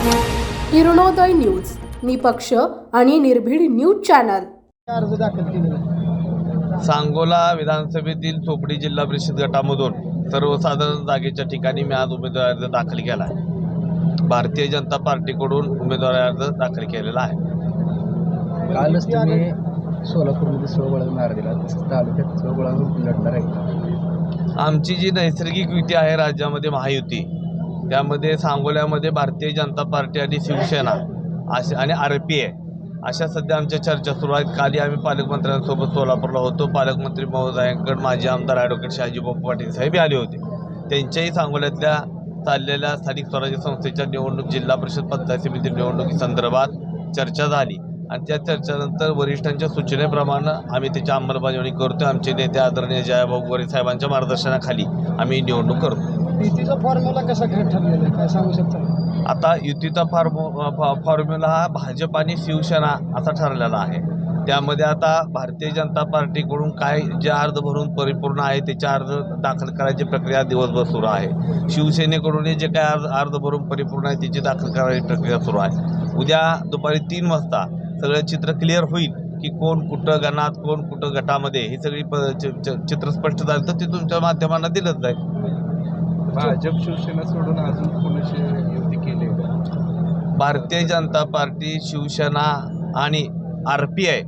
Kiranoday news निपक्ष आणि निर्भीड न्यूज चॅनल अर्ज दाखल केलेला. सांगोला विधानसभेतील चोपडी जिल्हा परिषद गटामधून सर्वसाधारण जागेच्या ठिकाणी मी आज उमेदवारी अर्ज दाखल केला आहे भारतीय जनता पार्टीकडून उमेदवारी अर्ज दाखल केलेला आहे कालच तुम्ही सोलापूरमध्ये सोहळा नार दिला तालुक्यात सोहळा लढणार आहे? आमची जी नैसर्गिक युती आहे राज्यामध्ये महायुती त्यामध्ये सांगोल्यामध्ये भारतीय जनता पार्टी आणि शिवसेना असे आणि आर पी ए. अशा सध्या आमच्या चर्चा सुरू आहेत. काली आम्ही पालकमंत्र्यांसोबत सोलापूरला होतो. पालकमंत्री महोदयांकडे माजी आमदार ॲडव्होकेट शहाजीबाबू पाटील साहेब आले होते. त्यांच्याही सांगोल्यातल्या चाललेल्या स्थानिक स्वराज्य संस्थेच्या निवडणूक जिल्हा परिषद पंचायत समिती निवडणुकीसंदर्भात चर्चा झाली. आणि त्या चर्चेनंतर वरिष्ठांच्या सूचनेप्रमाणे आम्ही त्याची अंमलबजावणी करतो आमचे नेते आदरणीय जयाभाऊ गोरे साहेबांच्या मार्गदर्शनाखाली आम्ही निवडणूक करतो युतीचा फॉर्म्युला कसा काय ठरलेला आहे? काय सांगू शकता? आता युतीचा फॉर्मु फॉ- फॉर्म्युला हा भाजप आणि शिवसेना असा ठरलेला आहे. त्यामध्ये आता भारतीय जनता पार्टीकडून काय जे अर्ज भरून परिपूर्ण आहे त्याचे अर्ज दाखल करायची प्रक्रिया दिवसभर सुरू आहे. शिवसेनेकडून जे काय अर्ज अर्ज भरून परिपूर्ण आहे त्याची दाखल करायची प्रक्रिया सुरू आहे. उद्या दुपारी तीन वाजता सगळं चित्र क्लिअर होईल की कोण कुठं गणात कोण कुठं गटामध्ये ही सगळी प च- चित्र स्पष्ट झालं तर ते तुमच्या माध्यमांना दिलंच जाईल. भाजप शिवसेना सोडून अजून कोणाशी युती केली? भारतीय जनता पार्टी शिवसेना आणि आर पी आय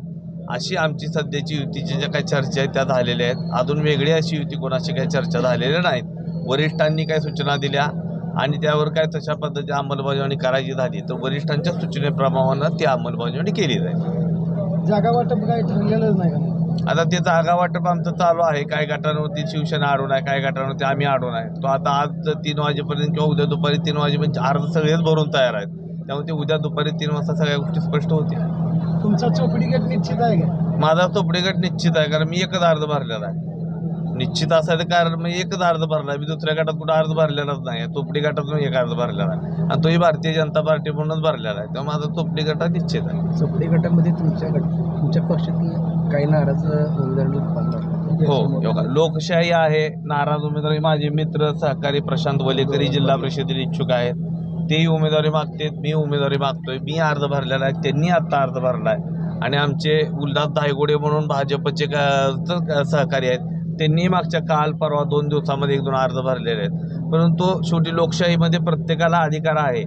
अशी आमची सध्याची युतीची ज्या काही चर्चा आहेत त्या झालेल्या आहेत. अजून वेगळी अशी युती कोणाशी काही चर्चा झालेल्या नाहीत. वरिष्ठांनी काय सूचना दिल्या आणि त्यावर काय तशा पद्धतीने अंमलबजावणी करायची झाली तर वरिष्ठांच्या सूचनेप्रमाणे ती अंमलबजावणी केली जाईल. जागा वाटप काय ठरलेलंच नाही का? आता ते जागा वाटप आमचं चालू आहे. काही गटांवरती शिवसेना अडून आहे काही गटांवरती आम्ही अडून आहे. तो आता आज तीन वाजेपर्यंत किंवा उद्या दुपारी तीन वाजेपर्यंत अर्ज सगळेच भरून तयार आहेत. त्यामुळे ते उद्या दुपारी तीन वाजता सगळ्या गोष्टी स्पष्ट होतील. तुमचा चोपडी गट निश्चित आहे का? माझा चोपडी गट निश्चित आहे कारण मी एकच अर्ज भरलेला आहे. निश्चित असायचं कारण मी एकच अर्ज भरला. मी दुसऱ्या गटात कुठं अर्ज भरलेलाच नाही. चोपडी गटात मी एक अर्ज भरलेला आहे आणि तोही भारतीय जनता पार्टी म्हणूनच भरलेला आहे. तेव्हा माझा चोपडी गटा निश्चित आहे. चोपडी गटामध्ये तुमच्या गट तुमच्या पक्षातील काही नाराज हो योगा लोकशाही आहे. नाराज उमेदवारी माझे मित्र सहकारी प्रशांत वलेकरी जिल्हा परिषदेला इच्छुक आहेत. तेही उमेदवारी मागतेत. मी उमेदवारी मागतोय. मी अर्ज भरलेला आहे. त्यांनी आत्ता अर्ज भरला आहे. आणि आमचे उल्हास धायगोडे म्हणून भाजपचे सहकारी आहेत. त्यांनी मागच्या काल परवा दोन दिवसामध्ये एक दोन अर्ज भरलेले आहेत. परंतु शेवटी लोकशाहीमध्ये प्रत्येकाला अधिकार आहे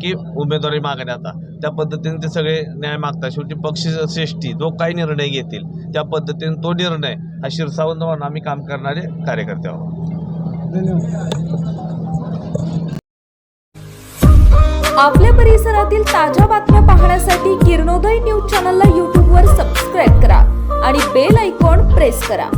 की उमेदवारी मागण्याचा त्या पद्धतीने ते सगळे न्याय मागतात. शेवटी पक्ष श्रेष्ठी जो काही निर्णय घेतील त्या पद्धतीने तो निर्णय हा शिरसावंत म्हणून आम्ही काम करणारे कार्यकर्ते आहोत. आपल्या परिसरातील ताज्या बातम्या पाहण्यासाठी किरणोदय न्यूज चॅनलला यूट्यूबवर सबस्क्राईब करा आणि बेल आयकॉन प्रेस करा.